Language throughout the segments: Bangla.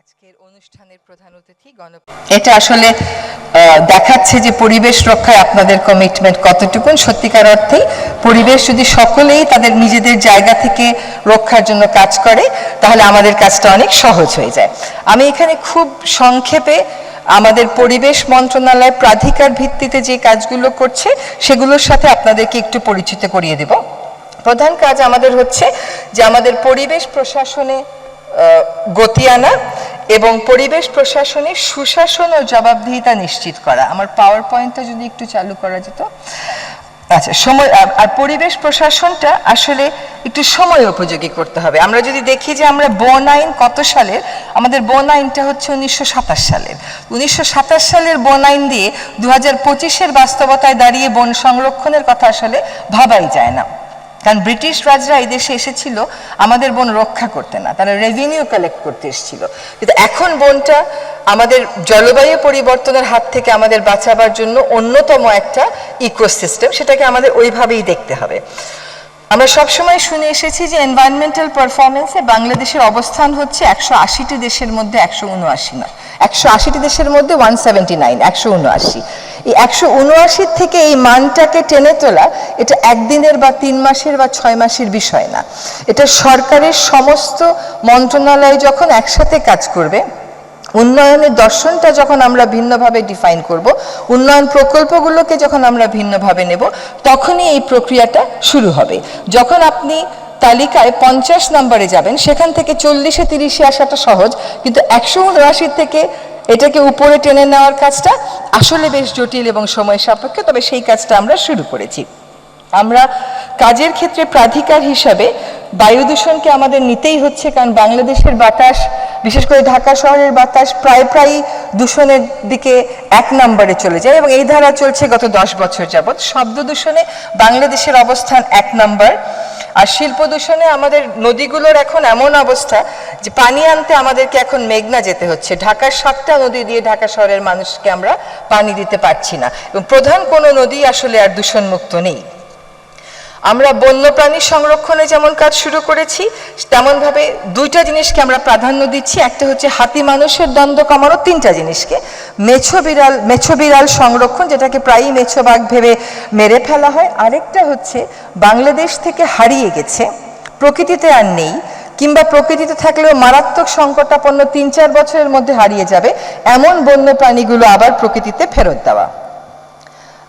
আজকের অনুষ্ঠানের প্রধান অতিথি গণ এটা আসলে দেখাচ্ছে যে পরিবেশ রক্ষায় আপনাদের কমিটমেন্ট কতটুকুন। সত্যিকার অর্থেই পরিবেশ যদি সকলেই তাদের নিজেদের জায়গা থেকে রক্ষার জন্য কাজ করে, তাহলে আমাদের কাজটা অনেক সহজ হয়ে যায়। আমি এখানে খুব সংক্ষেপে আমাদের পরিবেশ মন্ত্রণালয় প্রাধিকার ভিত্তিতে যে কাজগুলো করছে, সেগুলোর সাথে আপনাদেরকে একটু পরিচিত করিয়ে দেব। প্রধান কাজ আমাদের হচ্ছে যে আমাদের পরিবেশ প্রশাসনে গতি আনা এবং পরিবেশ প্রশাসনে সুশাসন ও জবাবদিহিতা নিশ্চিত করা। আমার পাওয়ার পয়েন্টটা যদি একটু চালু করা যেত। আচ্ছা সময় আর- পরিবেশ প্রশাসনটা আসলে একটু সময় উপযোগী করতে হবে। আমরা যদি দেখি যে আমরা বন আইন কত সালের? আমাদের বন আইনটা হচ্ছে উনিশশো সাতাশ সালের। উনিশশো সাতাশ সালের বন আইন দিয়ে দু হাজার পঁচিশের বাস্তবতায় দাঁড়িয়ে বন সংরক্ষণের কথা আসলে ভাবাই যায় না। কারণ ব্রিটিশ রাজরা এই দেশে এসেছিল আমাদের বন রক্ষা করতে না, তারা রেভিনিউ কালেক্ট করতে এসেছিল। কিন্তু এখন বনটা আমাদের জলবায়ু পরিবর্তনের হাত থেকে আমাদের বাঁচাবার জন্য অন্যতম একটা ইকোসিস্টেম সেটাকে আমাদের ওইভাবেই দেখতে হবে। আমরা সবসময় শুনে এসেছি যে এনভায়রনমেন্টাল পারফরমেন্সে বাংলাদেশের অবস্থান হচ্ছে একশো আশিটি দেশের মধ্যে একশো উনআশি নয় একশো আশিটি দেশের মধ্যে ওয়ান সেভেন্টি নাইন একশো উনআশি। এই একশো উনআশির থেকে এই মানটাকে টেনে তোলা এটা একদিনের বা তিন মাসের বা ছয় মাসের বিষয় না। এটা সরকারের সমস্ত মন্ত্রণালয় যখন একসাথে কাজ করবে উন্নয়নের দর্শনটা যখন আমরা ভিন্নভাবে ডিফাইন করব, উন্নয়ন প্রকল্পগুলোকে যখন আমরা ভিন্নভাবে নেব, তখনই এই প্রক্রিয়াটা শুরু হবে। যখন আপনি তালিকায় পঞ্চাশ নম্বরে যাবেন, সেখান থেকে চল্লিশে তিরিশে আসাটা সহজ, কিন্তু একশো উনআশি থেকে এটাকে উপরে টেনে নেওয়ার কাজটা আসলে বেশ জটিল এবং সময় সাপেক্ষ, তবে সেই কাজটা আমরা শুরু করেছি। আমরা কাজের ক্ষেত্রে প্রাধিকার হিসাবে বায়ু দূষণকে আমাদের নিতেই হচ্ছে, কারণ বাংলাদেশের বাতাস বিশেষ করে ঢাকা শহরের বাতাস প্রায় প্রায় দূষণের দিকে এক নম্বরে চলে যায় এবং এই ধারা চলছে গত দশ বছর যাবৎ। শব্দ দূষণে বাংলাদেশের অবস্থান এক নম্বর। আর শিল্প দূষণে আমাদের নদীগুলোর এখন এমন অবস্থা যে পানি আনতে আমাদেরকে এখন মেঘনা যেতে হচ্ছে। ঢাকার সাতটা নদী দিয়ে ঢাকা শহরের মানুষকে আমরা পানি দিতে পারছি না। এবং প্রধান কোনো নদী আসলে আর দূষণমুক্ত নেই। আমরা বন্যপ্রাণী সংরক্ষণে যেমন কাজ শুরু করেছি, তেমনভাবে দুইটা জিনিসকে আমরা প্রাধান্য দিচ্ছি। একটা হচ্ছে হাতি মানুষের দ্বন্দ্ব কমানো, তিনটা জিনিসকে। মেছো বিড়াল মেছো বিড়াল সংরক্ষণ, যেটাকে প্রায়ই মেছো বাঘ ভেবে মেরে ফেলা হয়। আরেকটা হচ্ছে বাংলাদেশ থেকে হারিয়ে গেছে, প্রকৃতিতে আর নেই, কিংবা প্রকৃতিতে থাকলেও মারাত্মক সংকটাপন্ন তিন চার বছরের মধ্যে হারিয়ে যাবে, এমন বন্য প্রাণীগুলো আবার প্রকৃতিতে ফেরত দেওয়া।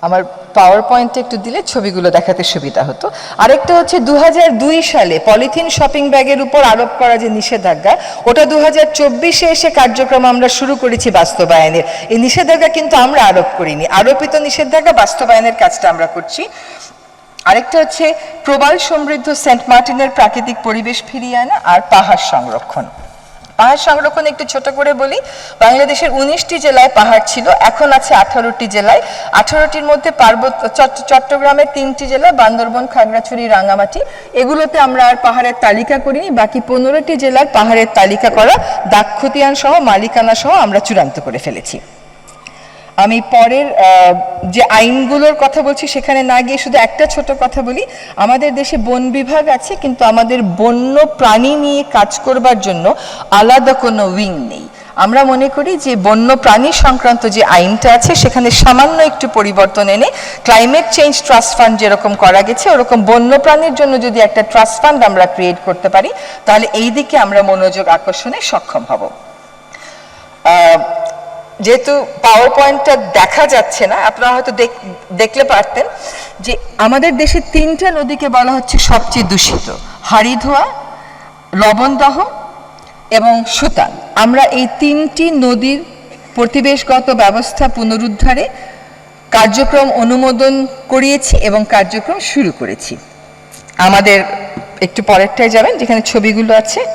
আমার পাওয়ার পয়েন্টে একটু দিলে ছবিগুলো দেখাতে সুবিধা হতো। আরেকটা হচ্ছে দু হাজার দুই সালে পলিথিন শপিং ব্যাগের উপর আরোপ করা যে নিষেধাজ্ঞা, ওটা দু হাজার চব্বিশে এসে কার্যক্রম আমরা শুরু করেছি বাস্তবায়নের। এই নিষেধাজ্ঞা কিন্তু আমরা আরোপ করিনি। আরোপিত নিষেধাজ্ঞা বাস্তবায়নের কাজটা আমরা করছি। আরেকটা হচ্ছে প্রবাল সমৃদ্ধ সেন্ট মার্টিনের প্রাকৃতিক পরিবেশ ফিরিয়ে আনা আর পাহাড় সংরক্ষণ। পাহাড় সংরক্ষণ একটু ছোট করে বলি। বাংলাদেশের উনিশটি জেলায় পাহাড় ছিল, এখন আছে আঠারোটি জেলায়। আঠারোটির মধ্যে পার্বত্য চট্ট- চট্টগ্রামের তিনটি জেলা, বান্দরবন, খাগড়াছড়ি রাঙামাটি এগুলোতে আমরা আর পাহাড়ের তালিকা করিনি, বাকি পনেরোটি জেলার পাহাড়ের তালিকা করা দাক্ষতিয়ান সহ, মালিকানা সহ আমরা চূড়ান্ত করে ফেলেছি। আমি পরের যে আইনগুলোর কথা বলছি, সেখানে না গিয়ে শুধু একটা ছোট কথা বলি। আমাদের দেশে বন বিভাগ আছে, কিন্তু আমাদের বন্য প্রাণী নিয়ে কাজ করবার জন্য আলাদা কোনো উইং নেই। আমরা মনে করি যে বন্য প্রাণী সংক্রান্ত যে আইনটা আছে, সেখানে সামান্য একটু পরিবর্তন এনে ক্লাইমেট চেঞ্জ ট্রাস্ট ফান্ড যেরকম করা গেছে, ওরকম বন্য প্রাণীর জন্য যদি একটা ট্রাস্ট ফান্ড আমরা ক্রিয়েট করতে পারি, তাহলে এই দিকে আমরা মনোযোগ আকর্ষণে সক্ষম হব। যেহেতু পাওয়ার পয়েন্টটা দেখা যাচ্ছে না, আপনারা হয়তো দেখ- দেখলে পারতেন যে আমাদের দেশে তিনটা নদীকে বলা হচ্ছে সবচেয়ে দূষিত। হাড়িধোয়া লবণদহ এবং সুতান আমরা এই তিনটি নদীর প্রতিবেশগত ব্যবস্থা পুনরুদ্ধারে কার্যক্রম অনুমোদন করিয়েছি এবং কার্যক্রম শুরু করেছি। আমাদের একটু পরেরটায় যাবেন, যেখানে ছবিগুলো আছে।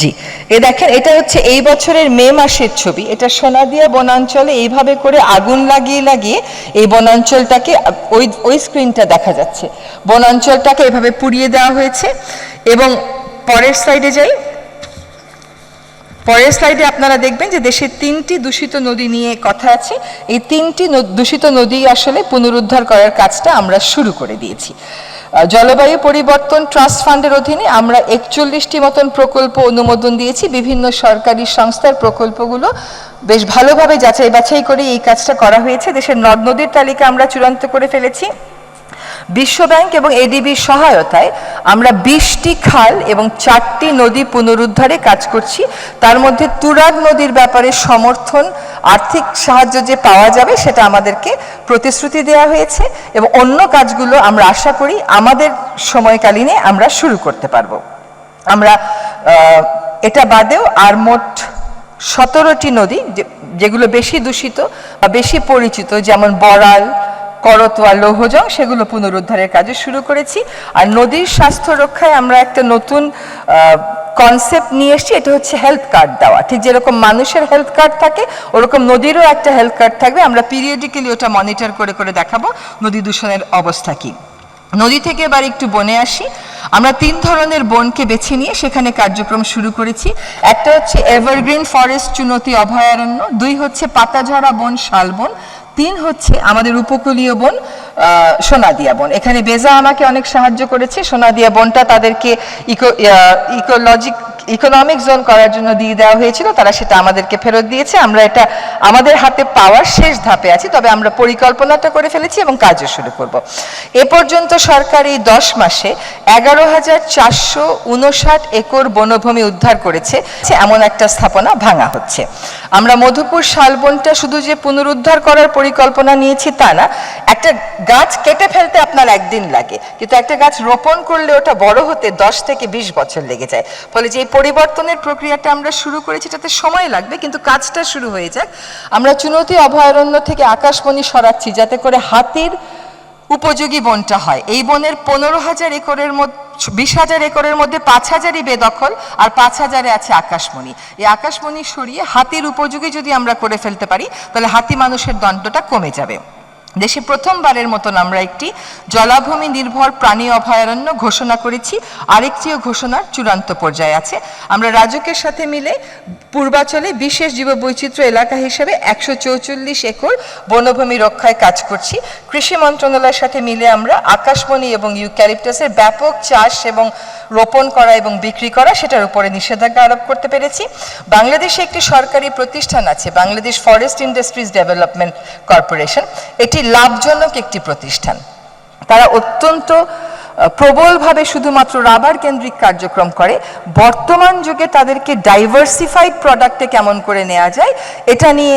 জি। এ দেখেন, এটা হচ্ছে এই বছরের মে মাসের ছবি। এটা সোনাদিয়া বনাঞ্চলে এইভাবে করে আগুন লাগিয়ে লাগিয়ে এই বনাঞ্চলটাকে, ওই ওই স্ক্রিনটা দেখা যাচ্ছে। বনাঞ্চলটাকে এভাবে পুড়িয়ে দেওয়া হয়েছে এবং পরের স্লাইডে যাই। পরের স্লাইডে আপনারা দেখবেন যে দেশের তিনটি দূষিত নদী নিয়ে কথা আছে। এই তিনটি দূষিত নদী আসলে পুনরুদ্ধার করার কাজটা আমরা শুরু করে দিয়েছি। জলবায়ু পরিবর্তন ট্রাস্ট ফান্ডের অধীনে আমরা একচল্লিশটি মতন প্রকল্প অনুমোদন দিয়েছি। বিভিন্ন সরকারি সংস্থার প্রকল্পগুলো বেশ ভালোভাবে যাচাই বাছাই করে এই কাজটা করা হয়েছে। দেশের নদ নদীর তালিকা আমরা চূড়ান্ত করে ফেলেছি। বিশ্বব্যাংক এবং এডিবির সহায়তায় আমরা বিশটি খাল এবং চারটি নদী পুনরুদ্ধারে কাজ করছি। তার মধ্যে তুরাগ নদীর ব্যাপারে সমর্থন, আর্থিক সাহায্য যে পাওয়া যাবে সেটা আমাদেরকে প্রতিশ্রুতি দেওয়া হয়েছে এবং অন্য কাজগুলো আমরা আশা করি আমাদের সময়কালীনে আমরা শুরু করতে পারব। আমরা এটা বাদেও আর মোট সতেরোটি নদী যেগুলো বেশি দূষিত বা বেশি পরিচিত, যেমন বড়াল করতোয়া লৌহজং, সেগুলো পুনরুদ্ধারের কাজে শুরু করেছি। আর নদীর স্বাস্থ্য রক্ষায় আমরা একটা নতুন কনসেপ্ট নিয়ে এসেছি, এটা হচ্ছে হেলথ কার্ড দেওয়া। ঠিক যেরকম মানুষের হেলথ কার্ড থাকে, ওরকম নদীরও একটা হেলথ কার্ড থাকবে। আমরা পিরিয়ডিক্যালি ওটা মনিটর করে করে দেখাবো নদী দূষণের অবস্থা কী। নদী থেকে এবার একটু বনে আসি। আমরা তিন ধরনের বনকে বেছে নিয়ে সেখানে কার্যক্রম শুরু করেছি। একটা হচ্ছে এভারগ্রিন ফরেস্ট চুনতি, অভয়ারণ্য। দুই হচ্ছে পাতাঝরা বন শালবন তিন হচ্ছে আমাদের উপকূলীয় বন সোনাদিয়া বন। এখানে বেজা আমাকে অনেক সাহায্য করেছে। সোনাদিয়া বনটা তাদেরকে ইকো ইকোলজিক ইকোনমিক জোন করার জন্য দিয়ে দেওয়া হয়েছিল, তারা সেটা আমাদেরকে ফেরত দিয়েছে। আমরা এটা আমাদের হাতে পাওয়ার শেষ ধাপে আছি, তবে আমরা পরিকল্পনাটা করে ফেলেছি এবং কাজও শুরু করব। এ পর্যন্ত সরকার এই দশ মাসে এগারো হাজার চারশো উনষাট একর বনভূমি উদ্ধার করেছে এমন একটা স্থাপনা ভাঙা হচ্ছে। আমরা মধুপুর শালবনটা শুধু যে পুনরুদ্ধার করার পরিকল্পনা নিয়েছি তা না, একটা গাছ কেটে ফেলতে আপনার একদিন লাগে, কিন্তু একটা গাছ রোপণ করলে ওটা বড় হতে দশ থেকে বিশ বছর লেগে যায়। ফলে যে পরিবর্তনের প্রক্রিয়াটা আমরা শুরু করেছি তাতে সময় লাগবে, কিন্তু কাজটা শুরু হয়ে যাক। আমরা চুনতি অভয়ারণ্য থেকে আকাশমণি সরাচ্ছি, যাতে করে হাতির উপযোগী বনটা হয়। এই বনের পনেরো হাজার একরের মধ্যে বিশ হাজার একরের মধ্যে পাঁচ হাজারই বেদখল, আর পাঁচ হাজারে আছে আকাশমণি এই আকাশমণি সরিয়ে হাতির উপযোগী যদি আমরা করে ফেলতে পারি, তাহলে হাতি মানুষের দণ্ডটা কমে যাবে। দেশে প্রথমবারের মতন আমরা একটি জলাভূমি নির্ভর প্রাণী অভয়ারণ্য ঘোষণা করেছি। আরেকটিও ঘোষণার চূড়ান্ত পর্যায়ে আছে। আমরা রাজকের সাথে মিলে পূর্বাচলে বিশেষ জীববৈচিত্র্য এলাকা হিসেবে একশো চৌচল্লিশ একর বনভূমি রক্ষায় কাজ করছি। কৃষি মন্ত্রণালয়ের সাথে মিলে আমরা আকাশমণি এবং ইউক্যালিপটাসের ব্যাপক চাষ এবং রোপণ করা এবং বিক্রি করা সেটার উপরে নিষেধাজ্ঞা আরোপ করতে পেরেছি। বাংলাদেশে একটি সরকারি প্রতিষ্ঠান আছে, Bangladesh forest industries development corporation. এটি লাভজনক একটি প্রতিষ্ঠান। তারা অত্যন্ত প্রবলভাবে শুধুমাত্র রাবার কেন্দ্রিক কার্যক্রম করে। বর্তমান যুগে তাদেরকে ডাইভার্সিফাইড প্রোডাক্টে কেমন করে নেওয়া যায়, এটা নিয়ে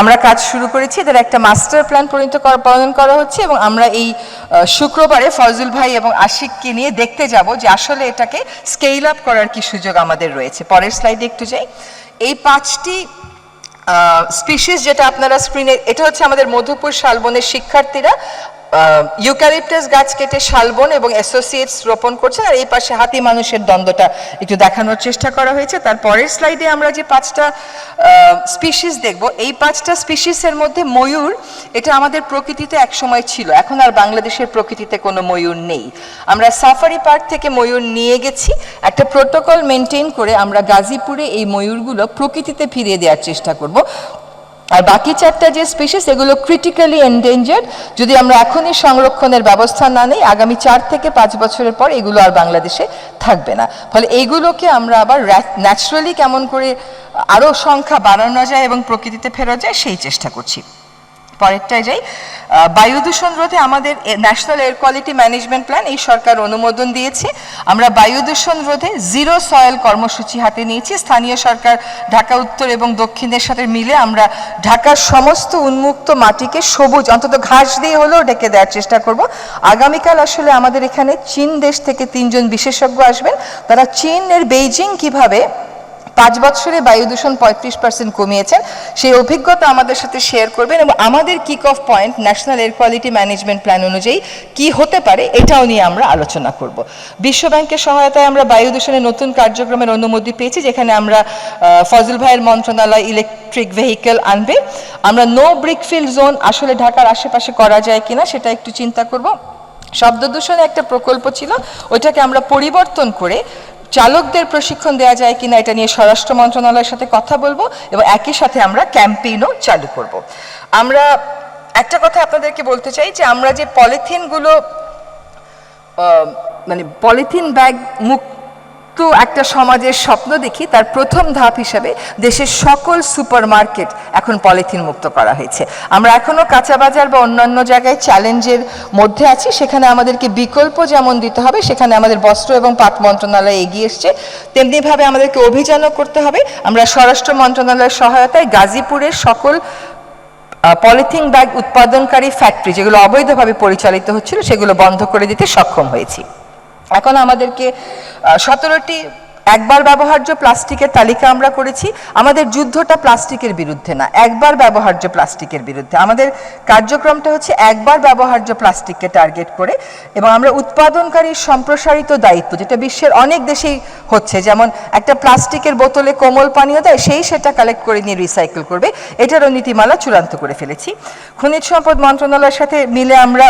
আমরা কাজ শুরু করেছি। এদের একটা মাস্টার প্ল্যান পরিণত প্রণয়ন করা হচ্ছে এবং আমরা এই শুক্রবারে ফজল ভাই এবং আশিককে নিয়ে দেখতে যাব যে আসলে এটাকে স্কেল আপ করার কি সুযোগ আমাদের রয়েছে। পরের স্লাইডে একটু যাই। এই পাঁচটি স্পিসিস যেটা আপনারা স্ক্রিনে এটা হচ্ছে আমাদের মধুপুর শালবনের শিক্ষার্থীরা ইউক্যালিপটাস গাছ কেটে শালবন এবং অ্যাসোসিয়েটস রোপণ করছেন আর এই পাশে হাতি মানুষের দ্বন্দ্বটা একটু দেখানোর চেষ্টা করা হয়েছে। তার পরের স্লাইডে আমরা যে পাঁচটা স্পিসিস দেখব, এই পাঁচটা স্পিসিসের মধ্যে ময়ূর, এটা আমাদের প্রকৃতিতে একসময় ছিল, এখন আর বাংলাদেশের প্রকৃতিতে কোনো ময়ূর নেই। আমরা সাফারি পার্ক থেকে ময়ূর নিয়ে গেছি, একটা প্রোটোকল মেনটেন করে আমরা গাজীপুরে এই ময়ূরগুলো প্রকৃতিতে ফিরিয়ে দেওয়ার চেষ্টা করব। আর বাকি চারটা যে স্পিসিস এগুলো ক্রিটিক্যালি এন্ডেঞ্জার্ড যদি আমরা এখনই সংরক্ষণের ব্যবস্থা না নেই, আগামী চার থেকে পাঁচ বছরের পর এগুলো আর বাংলাদেশে থাকবে না। ফলে এইগুলোকে আমরা আবার ন্যাচারালি কেমন করে আরও সংখ্যা বাড়ানো যায় এবং প্রকৃতিতে ফেরা যায়, সেই চেষ্টা করছি। পরেরটায় যাই। বায়ু দূষণ রোধে আমাদের national air quality management plan এই সরকার অনুমোদন দিয়েছে। আমরা বায়ু দূষণ রোধে জিরো সয়েল কর্মসূচি হাতে নিয়েছি। স্থানীয় সরকার ঢাকা, উত্তর এবং দক্ষিণের সাথে মিলে আমরা ঢাকার সমস্ত উন্মুক্ত মাটিকে সবুজ, অন্তত ঘাস দিয়ে হলেও ডেকে দেওয়ার চেষ্টা করব। আগামীকাল আসলে আমাদের এখানে চীন দেশ থেকে তিনজন বিশেষজ্ঞ আসবেন। তারা চীনের বেইজিং কীভাবে পাঁচ বছরে বায়ু দূষণ পঁয়ত্রিশ পার্সেন্ট কমিয়েছেন, সেই অভিজ্ঞতা আমাদের সাথে শেয়ার করবেন এবং আমাদের kick off point national air quality management plan অনুযায়ী কি হতে পারে এটাও নিয়ে আমরা আলোচনা করব। বিশ্ব ব্যাংকের সহায়তায় আমরা বায়ু দূষণের নতুন কার্যক্রমের অনুমতি পেয়েছি, যেখানে আমরা ফজল ভাইয়ের মন্ত্রণালয় ইলেকট্রিক ভেহিকেল আনবে। আমরা নো ব্রিকফিল্ড জোন আসলে ঢাকার আশেপাশে করা যায় কিনা সেটা একটু চিন্তা করব। শব্দ দূষণে একটা প্রকল্প ছিল, ওইটাকে আমরা পরিবর্তন করে চালকদের প্রশিক্ষণ দেওয়া যায় কিনা এটা নিয়ে স্বরাষ্ট্র মন্ত্রণালয়ের সাথে কথা বলব এবং একই সাথে আমরা ক্যাম্পেইনও চালু করব। আমরা একটা কথা আপনাদেরকে বলতে চাই যে আমরা যে পলিথিনগুলো মানে পলিথিন ব্যাগ মুক্ত একটা সমাজের স্বপ্ন দেখি, তার প্রথম ধাপ হিসাবে দেশের সকল সুপারমার্কেট এখন পলিথিন মুক্ত করা হয়েছে। আমরা এখনও কাঁচা বাজার বা অন্যান্য জায়গায় চ্যালেঞ্জের মধ্যে আছি, সেখানে আমাদেরকে বিকল্প যেমন দিতে হবে, সেখানে আমাদের বস্ত্র এবং পাট মন্ত্রণালয় এগিয়ে এসছে। তেমনিভাবে আমাদেরকে অভিযানও করতে হবে। আমরা স্বরাষ্ট্র মন্ত্রণালয়ের সহায়তায় গাজীপুরের সকল পলিথিন ব্যাগ উৎপাদনকারী ফ্যাক্টরি, যেগুলো অবৈধভাবে পরিচালিত হচ্ছিল, সেগুলো বন্ধ করে দিতে সক্ষম হয়েছি। এখন আমাদেরকে সতেরোটি একবার ব্যবহার্য প্লাস্টিকের তালিকা আমরা করেছি। আমাদের যুদ্ধটা প্লাস্টিকের বিরুদ্ধে না, একবার ব্যবহার্য প্লাস্টিকের বিরুদ্ধে। আমাদের কার্যক্রমটা হচ্ছে একবার ব্যবহার্য প্লাস্টিককে টার্গেট করে এবং আমরা উৎপাদনকারীর সম্প্রসারিত দায়িত্ব, যেটা বিশ্বের অনেক দেশেই হচ্ছে, যেমন একটা প্লাস্টিকের বোতলে কোমল পানীয় দেয়, সেই সেটা কালেক্ট করে নিয়ে রিসাইকেল করবে। এটারও নীতিমালা চূড়ান্ত করে ফেলেছি। খনিজ সম্পদ মন্ত্রণালয়ের সাথে মিলে আমরা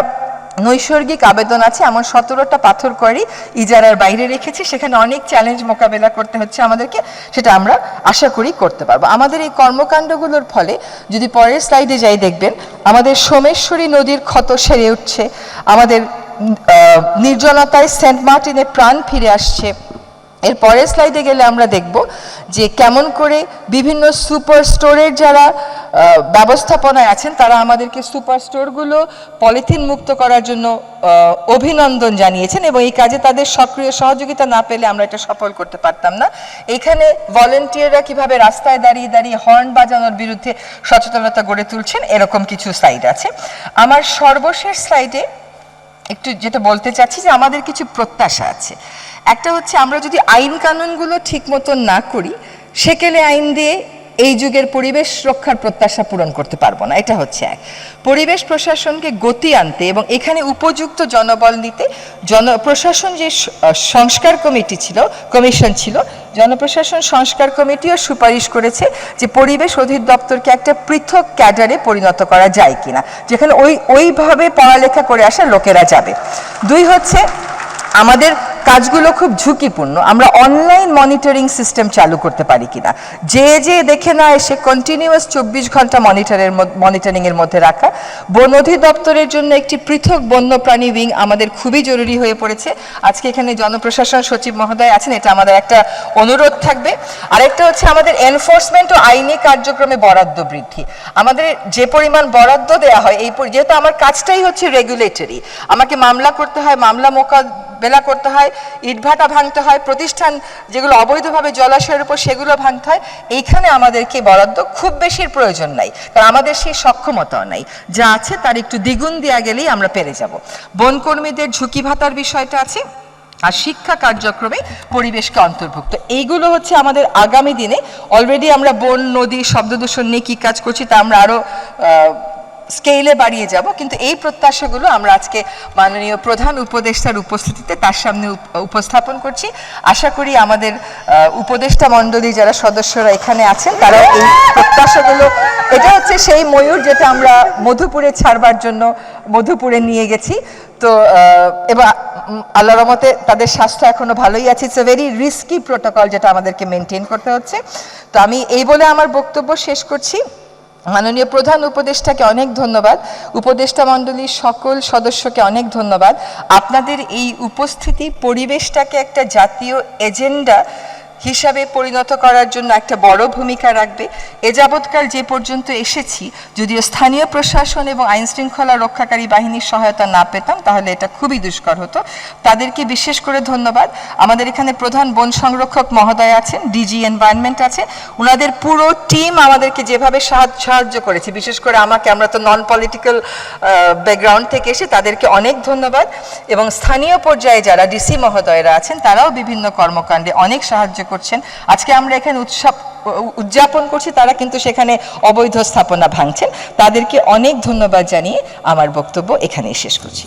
নৈসর্গিক আবেদন আছে। এমন সতেরোটা পাথর করি ইজারার বাইরে রেখেছি। সেখানে অনেক চ্যালেঞ্জ মোকাবেলা করতে হচ্ছে আমাদেরকে। সেটা আমরা আশা করি করতে পারব। আমাদের এই কর্মকাণ্ডগুলোর ফলে যদি পরের স্লাইডে যাই দেখবেন, আমাদের সোমেশ্বরী নদীর ক্ষত সেরে উঠছে। আমাদের নির্জনতায় সেন্ট মার্টিনে প্রাণ ফিরে আসছে। এর পরের স্লাইডে গেলে আমরা দেখব যে কেমন করে বিভিন্ন সুপার স্টোরের যারা ব্যবস্থাপনায় আছেন, তারা আমাদেরকে সুপার স্টোরগুলো পলিথিন মুক্ত করার জন্য অভিনন্দন জানিয়েছেন এবং এই কাজে তাদের সক্রিয় সহযোগিতা না পেলে আমরা এটা সফল করতে পারতাম না। এখানে ভলেন্টিয়াররা কীভাবে রাস্তায় দাঁড়িয়ে দাঁড়িয়ে হর্ন বাজানোর বিরুদ্ধে সচেতনতা গড়ে তুলছেন, এরকম কিছু স্লাইড আছে। আমার সর্বশেষ স্লাইডে একটু যেটা বলতে চাচ্ছি যে আমাদের কিছু প্রত্যাশা আছে। একটা হচ্ছে আমরা যদি আইন কানুনগুলো ঠিক মতন না করি, সেকেলে আইন দিয়ে এই যুগের পরিবেশ রক্ষার প্রত্যাশা পূরণ করতে পারব না। এটা হচ্ছে এক। পরিবেশ প্রশাসনকে গতি আনতে এবং এখানে উপযুক্ত জনবল নিতে জন, প্রশাসন যে সংস্কার কমিটি ছিল, কমিশন ছিল, জনপ্রশাসন সংস্কার কমিটিও সুপারিশ করেছে যে পরিবেশ অধিদপ্তরকে একটা পৃথক ক্যাডারে পরিণত করা যায় কিনা, যেখানে ওই, ওইভাবে পড়ালেখা করে আসা লোকেরা যাবে। দুই হচ্ছে আমাদের কাজগুলো খুব ঝুঁকিপূর্ণ। আমরা অনলাইন মনিটরিং সিস্টেম চালু করতে পারি কিনা। যে যে দেখে না এসে কন্টিনিউয়াস চব্বিশ ঘণ্টা মনিটরের মনিটরিং এর মধ্যে রাখা। বন অধিদপ্তরের জন্য একটি পৃথক বন্যপ্রাণী উইং আমাদের খুবই জরুরি হয়ে পড়েছে। আজকে এখানে জনপ্রশাসন সচিব মহোদয় আছেন, এটা আমাদের একটা অনুরোধ থাকবে। আরেকটা হচ্ছে আমাদের এনফোর্সমেন্ট ও আইনি কার্যক্রমে বরাদ্দ বৃদ্ধি। আমাদের যে পরিমাণ বরাদ্দ দেওয়া হয়, এই যেহেতু আমার কাজটাই হচ্ছে রেগুলেটরি আমাকে মামলা করতে হয়, মামলা মোকাবেলা করতে হয় ইটভাটা ভাঙতে হয়, প্রতিষ্ঠান যেগুলো অবৈধভাবে জলাশয়ের উপর সেগুলো ভাঙতে হয়, এইখানে আমাদেরকে বরাদ্দ খুব বেশির প্রয়োজন নাই, কারণ আমাদের সেই সক্ষমতাও নাই। যা আছে তার একটু দ্বিগুণ দেওয়া গেলেই আমরা পেরে যাব। বনকর্মীদের ঝুঁকি ভাতার বিষয়টা আছে, আর শিক্ষা কার্যক্রমে পরিবেশকে অন্তর্ভুক্ত। এইগুলো হচ্ছে আমাদের আগামী দিনে অলরেডি আমরা বন, নদী শব্দ দূষণ নিয়ে কী কাজ করছি তা আমরা আরও স্কেলে বাড়িয়ে যাব কিন্তু এই প্রত্যাশাগুলো আমরা আজকে মাননীয় প্রধান উপদেষ্টার উপস্থিতিতে তার সামনে উপস্থাপন করছি। আশা করি আমাদের উপদেষ্টা মণ্ডলী যারা সদস্যরা এখানে আছেন তারা এই প্রত্যাশাগুলো এটা হচ্ছে সেই ময়ূর যেটা আমরা মধুপুরে ছাড়বার জন্য মধুপুরে নিয়ে গেছি। তো এবার উম, আল্লাহর রহমতে তাদের স্বাস্থ্য এখনও ভালোই আছে। It's a very risky protocol যেটা আমাদেরকে মেনটেন করতে হচ্ছে। তো আমি এই বলে আমার বক্তব্য শেষ করছি। মাননীয় প্রধান উপদেষ্টাকে অনেক ধন্যবাদ। উপদেষ্টা মণ্ডলীর সকল সদস্যকে অনেক ধন্যবাদ। আপনাদের এই উপস্থিতি, পরিবেশটাকে একটা জাতীয় এজেন্ডা হিসাবে পরিণত করার জন্য একটা বড় ভূমিকা রাখবে। এ যাবৎকাল যে পর্যন্ত এসেছি, যদিও স্থানীয় প্রশাসন এবং আইন শৃঙ্খলা রক্ষাকারী বাহিনীর সহায়তা না পেতাম, তাহলে এটা খুবই দুষ্কর হতো। তাদেরকে বিশেষ করে ধন্যবাদ। আমাদের এখানে প্রধান বন সংরক্ষক মহোদয় আছেন ডিজি এনভায়রনমেন্ট আছে। ওনাদের পুরো টিম আমাদেরকে যেভাবে সাহায্য করেছে, বিশেষ করে আমাকে, আমরা তো নন পলিটিক্যাল ব্যাকগ্রাউন্ড থেকে এসে তাদেরকে অনেক ধন্যবাদ। এবং স্থানীয় পর্যায়ে যারা ডিসি মহোদয়রা আছেন, তারাও বিভিন্ন কর্মকাণ্ডে অনেক সাহায্য করছেন। আজকে আমরা এখানে উৎসব উদযাপন করছি, তারা কিন্তু সেখানে অবৈধ স্থাপনা ভাঙছেন। তাদেরকে অনেক ধন্যবাদ জানিয়ে আমার বক্তব্য এখানেই শেষ করছি।